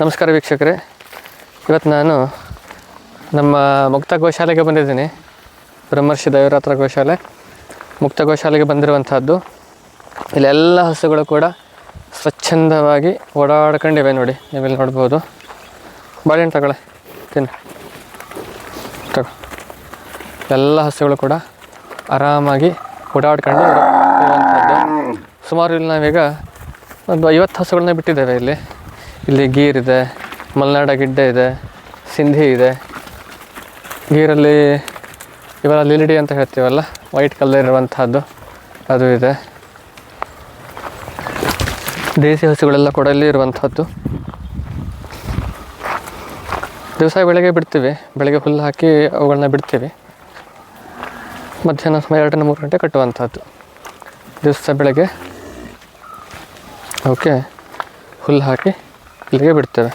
ನಮಸ್ಕಾರ ವೀಕ್ಷಕರೇ. ಇವತ್ತು ನಾನು ನಮ್ಮ ಮುಕ್ತ ಗೋಶಾಲೆಗೆ ಬಂದಿದ್ದೀನಿ. ಬ್ರಹ್ಮರ್ಷಿ ದೈವರಾತ್ರ ಗೋಶಾಲೆ. ಮುಕ್ತ ಗೋಶಾಲೆಗೆ ಬಂದಿರುವಂತಹದ್ದು ಇಲ್ಲೆಲ್ಲ ಹಸುಗಳು ಕೂಡ ಸ್ವಚ್ಛಂದವಾಗಿ ಓಡಾಡ್ಕೊಂಡಿವೆ ನೋಡಿ. ನೀವಿಲ್ಲಿ ನೋಡ್ಬೋದು. ಬಾಳೆಹಣ್ಣು ತಗೊಳ್ಳೆ. ತಿನ್ನು. ತಗೋ. ಎಲ್ಲ ಹಸುಗಳು ಕೂಡ ಆರಾಮಾಗಿ ಓಡಾಡ್ಕೊಂಡು ಸುಮಾರು ಇಲ್ಲಿ ನಾವೀಗ ಒಂದು ಐವತ್ತು ಹಸುಗಳನ್ನ ಬಿಟ್ಟಿದ್ದೇವೆ ಇಲ್ಲಿ. ಇಲ್ಲಿ ಗೀರ್ ಇದೆ, ಮಲೆನಾಡ ಗಿಡ್ಡೆ ಇದೆ, ಸಿಂಧಿ ಇದೆ. ಗೀರಲ್ಲಿ ಇವೆಲ್ಲ ಲಿಲಿಡಿ ಅಂತ ಹೇಳ್ತೀವಲ್ಲ, ವೈಟ್ ಕಲರ್ ಇರುವಂತಹದ್ದು, ಅದು ಇದೆ. ದೇಸಿ ಹಸುಗಳೆಲ್ಲ ಕೂಡ ಇಲ್ಲಿ ಇರುವಂಥದ್ದು ದಿವಸ ಬೆಳಗ್ಗೆ ಬಿಡ್ತೀವಿ, ಬೆಳಗ್ಗೆ ಹುಲ್ಲು ಹಾಕಿ ಅವುಗಳನ್ನ ಬಿಡ್ತೀವಿ. ಮಧ್ಯಾಹ್ನ ಸಮಯ ಎರಡರಿಂದ ಮೂರು ಗಂಟೆ ಕಟ್ಟುವಂಥದ್ದು ದಿವಸ ಬೆಳಗ್ಗೆ. ಓಕೆ ಹುಲ್ಲು ಹಾಕಿ. ಇಲ್ಲಿಗೆ ಬಿಡ್ತೇವೆ.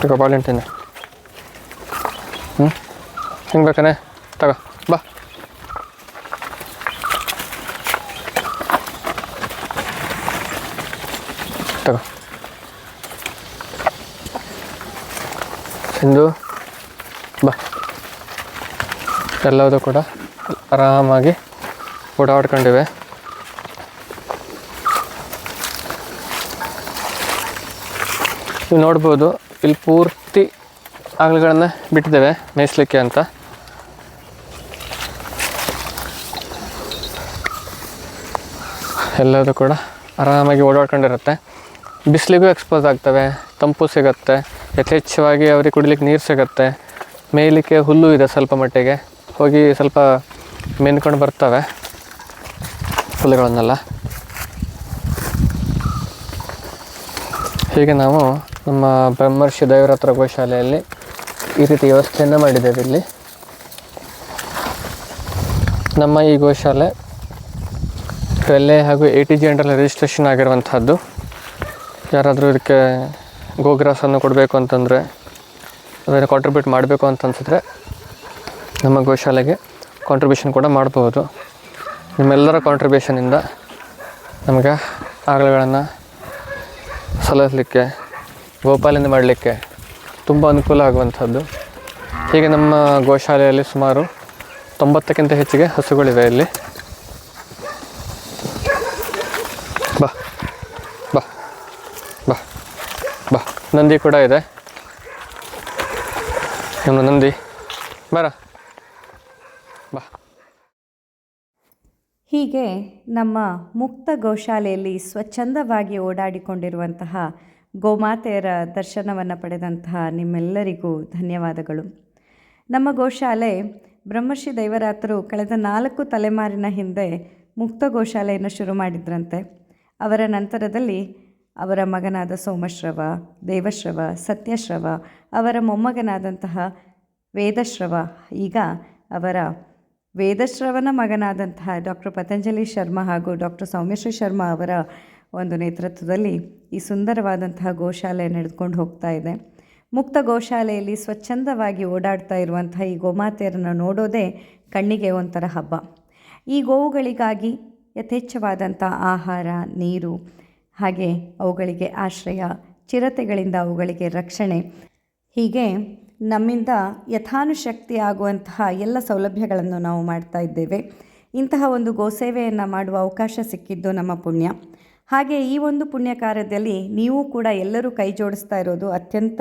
ತಗೋ ಬಾಳೆಂಟಿನ ಹ್ಞೂ ಹೆಂಗೆ ಬೇಕಾನೆ ತಗೋ, ಬಾ. ತಗೋ. ಸಿಂಧು, ಬಾ. ಎಲ್ಲದೂ ಕೂಡ ಆರಾಮಾಗಿ ಓಡಾಡ್ಕೊಂಡಿವೆ. ನೀವು ನೋಡ್ಬೋದು, ಇಲ್ಲಿ ಪೂರ್ತಿ ಆಕಳುಗಳನ್ನ ಬಿಟ್ಟಿದ್ದೇವೆ, ಮೇಯಿಸ್ಲಿಕ್ಕೆ ಅಂತ. ಎಲ್ಲದೂ ಕೂಡ ಆರಾಮಾಗಿ ಓಡಾಡ್ಕೊಂಡಿರುತ್ತೆ. ಬಿಸಿಲಿಗೂ ಎಕ್ಸ್ಪೋಸ್ ಆಗ್ತವೆ, ತಂಪು ಸಿಗುತ್ತೆ, ಯಥೇಚ್ಛವಾಗಿ ಅವ್ರಿಗೆ ಕುಡಿಲಿಕ್ಕೆ ನೀರು ಸಿಗುತ್ತೆ. ಮೇಯಲಿಕ್ಕೆ ಹುಲ್ಲು ಇದೆ ಸ್ವಲ್ಪ ಮಟ್ಟಿಗೆ, ಹೋಗಿ ಸ್ವಲ್ಪ ಮೆನ್ಕೊಂಡು ಬರ್ತವೆ ಹುಲ್ಲುಗಳನ್ನೆಲ್ಲ. ಹೀಗೆ ನಾವು ನಮ್ಮ ಬ್ರಹ್ಮರ್ಷಿ ದೈವರತ್ರ ಗೋಶಾಲೆಯಲ್ಲಿ ಈ ರೀತಿ ವ್ಯವಸ್ಥೆಯನ್ನು ಮಾಡಿದ್ದೇವೆ ಇಲ್ಲಿ. ನಮ್ಮ ಈ ಗೋಶಾಲೆ ಎ ಹಾಗೂ ಎ ಟಿ ಜಿ ಅಂಡಲ್ಲಿ ರಿಜಿಸ್ಟ್ರೇಷನ್ ಆಗಿರುವಂಥದ್ದು ಯಾರಾದರೂ ಇದಕ್ಕೆ ಗೋಗ್ರಾಸನ್ನು ಕೊಡಬೇಕು ಅಂತಂದರೆ, ಅದನ್ನು ಕಾಂಟ್ರಿಬ್ಯೂಟ್ ಮಾಡಬೇಕು ಅಂತ ಅನ್ಸಿದ್ರೆ ನಮ್ಮ ಗೋಶಾಲೆಗೆ ಕಾಂಟ್ರಿಬ್ಯೂಷನ್ ಕೂಡ ಮಾಡ್ಬೋದು. ನಿಮ್ಮೆಲ್ಲರ ಕಾಂಟ್ರಿಬ್ಯೂಷನಿಂದ ನಮಗೆ ಆಕಳುಗಳನ್ನು ಸಲಹಲಿಕ್ಕೆ ಗೋಪಾಲನೆ ಮಾಡಲಿಕ್ಕೆ ತುಂಬ ಅನುಕೂಲ ಆಗುವಂಥದ್ದು. ಹೀಗೆ ನಮ್ಮ ಗೋಶಾಲೆಯಲ್ಲಿ ಸುಮಾರು ತೊಂಬತ್ತಕ್ಕಿಂತ ಹೆಚ್ಚಿಗೆ ಹಸುಗಳಿವೆ ಇಲ್ಲಿ. ಬಾ ಬಾ ಬಾ ಬಾ. ನಂದಿ ಕೂಡ ಇದೆ. ನಮ್ಮ ನಂದಿ, ಬರ. ಬಾ. ಹೀಗೆ ನಮ್ಮ ಮುಕ್ತ ಗೋಶಾಲೆಯಲ್ಲಿ ಸ್ವಚ್ಛಂದವಾಗಿ ಓಡಾಡಿಕೊಂಡಿರುವಂತಹ ಗೋಮಾತೆಯರ ದರ್ಶನವನ್ನು ಪಡೆದಂತಹ ನಿಮ್ಮೆಲ್ಲರಿಗೂ ಧನ್ಯವಾದಗಳು. ನಮ್ಮ ಗೋಶಾಲೆ ಬ್ರಹ್ಮರ್ಷಿ ದೈವರಾತರು ಕಳೆದ ನಾಲ್ಕು ತಲೆಮಾರಿನ ಹಿಂದೆ ಮುಕ್ತ ಗೋಶಾಲೆಯನ್ನು ಶುರು ಮಾಡಿದ್ರಂತೆ. ಅವರ ನಂತರದಲ್ಲಿ ಅವರ ಮಗನಾದ ಸೋಮಶ್ರವ, ದೇವಶ್ರವ, ಸತ್ಯಶ್ರವ, ಅವರ ಮೊಮ್ಮಗನಾದಂತಹ ವೇದಶ್ರವ, ಈಗ ಅವರ ವೇದಶ್ರವನ ಮಗನಾದಂತಹ ಡಾಕ್ಟರ್ ಪತಂಜಲಿ ಶರ್ಮಾ ಹಾಗೂ ಡಾಕ್ಟರ್ ಸೌಮ್ಯಶ್ರೀ ಶರ್ಮಾ ಅವರ ಒಂದು ನೇತೃತ್ವದಲ್ಲಿ ಈ ಸುಂದರವಾದಂತಹ ಗೋಶಾಲೆ ನಡೆದುಕೊಂಡು ಹೋಗ್ತಾ ಇದೆ. ಮುಕ್ತ ಗೋಶಾಲೆಯಲ್ಲಿ ಸ್ವಚ್ಛಂದವಾಗಿ ಓಡಾಡ್ತಾ ಇರುವಂತಹ ಈ ಗೋಮಾತೆಯರನ್ನು ನೋಡೋದೇ ಕಣ್ಣಿಗೆ ಒಂಥರ ಹಬ್ಬ. ಈ ಗೋವುಗಳಿಗಾಗಿ ಯಥೇಚ್ಛವಾದಂಥ ಆಹಾರ, ನೀರು, ಹಾಗೆ ಅವುಗಳಿಗೆ ಆಶ್ರಯ, ಚಿರತೆಗಳಿಂದ ಅವುಗಳಿಗೆ ರಕ್ಷಣೆ, ಹೀಗೆ ನಮ್ಮಿಂದ ಯಥಾನುಶಕ್ತಿ ಆಗುವಂತಹ ಎಲ್ಲ ಸೌಲಭ್ಯಗಳನ್ನು ನಾವು ಮಾಡ್ತಾ ಇದ್ದೇವೆ. ಇಂತಹ ಒಂದು ಗೋಸೇವೆಯನ್ನು ಮಾಡುವ ಅವಕಾಶ ಸಿಕ್ಕಿದ್ದು ನಮ್ಮ ಪುಣ್ಯ. ಹಾಗೆ ಈ ಒಂದು ಪುಣ್ಯ ಕಾರ್ಯದಲ್ಲಿ ನೀವು ಕೂಡ ಎಲ್ಲರೂ ಕೈ ಜೋಡಿಸ್ತಾ ಇರೋದು ಅತ್ಯಂತ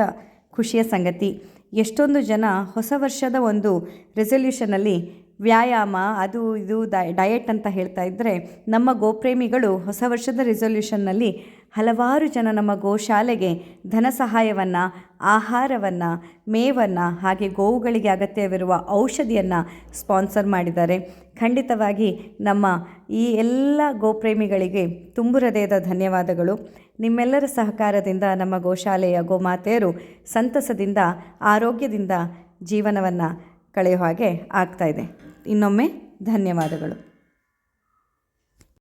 ಖುಷಿಯ ಸಂಗತಿ. ಎಷ್ಟೊಂದು ಜನ ಹೊಸ ವರ್ಷದ ಒಂದು ರೆಸೊಲ್ಯೂಷನಲ್ಲಿ ವ್ಯಾಯಾಮ, ಅದು ಇದು ಡಯಟ್ ಅಂತ ಹೇಳ್ತಾ ಇದ್ದರೆ ನಮ್ಮ ಗೋಪ್ರೇಮಿಗಳು ಹೊಸ ವರ್ಷದ ರೆಸೊಲ್ಯೂಷನ್ನಲ್ಲಿ ಹಲವಾರು ಜನ ನಮ್ಮ ಗೋಶಾಲೆಗೆ ಧನ ಸಹಾಯವನ್ನು, ಆಹಾರವನ್ನು, ಮೇವನ್ನು ಹಾಗೆ ಗೋವುಗಳಿಗೆ ಅಗತ್ಯವಿರುವ ಔಷಧಿಯನ್ನು ಸ್ಪಾನ್ಸರ್ ಮಾಡಿದ್ದಾರೆ. ಖಂಡಿತವಾಗಿ ನಮ್ಮ ಈ ಎಲ್ಲ ಗೋಪ್ರೇಮಿಗಳಿಗೆ ತುಂಬು ಹೃದಯದ ಧನ್ಯವಾದಗಳು. ನಿಮ್ಮೆಲ್ಲರ ಸಹಕಾರದಿಂದ ನಮ್ಮ ಗೋಶಾಲೆಯ ಗೋಮಾತೆಯರು ಸಂತಸದಿಂದ, ಆರೋಗ್ಯದಿಂದ ಜೀವನವನ್ನು ಕಳೆಯುವ ಹಾಗೆ ಆಗ್ತಾ ಇದೆ. ಇನ್ನೊಮ್ಮೆ ಧನ್ಯವಾದಗಳು.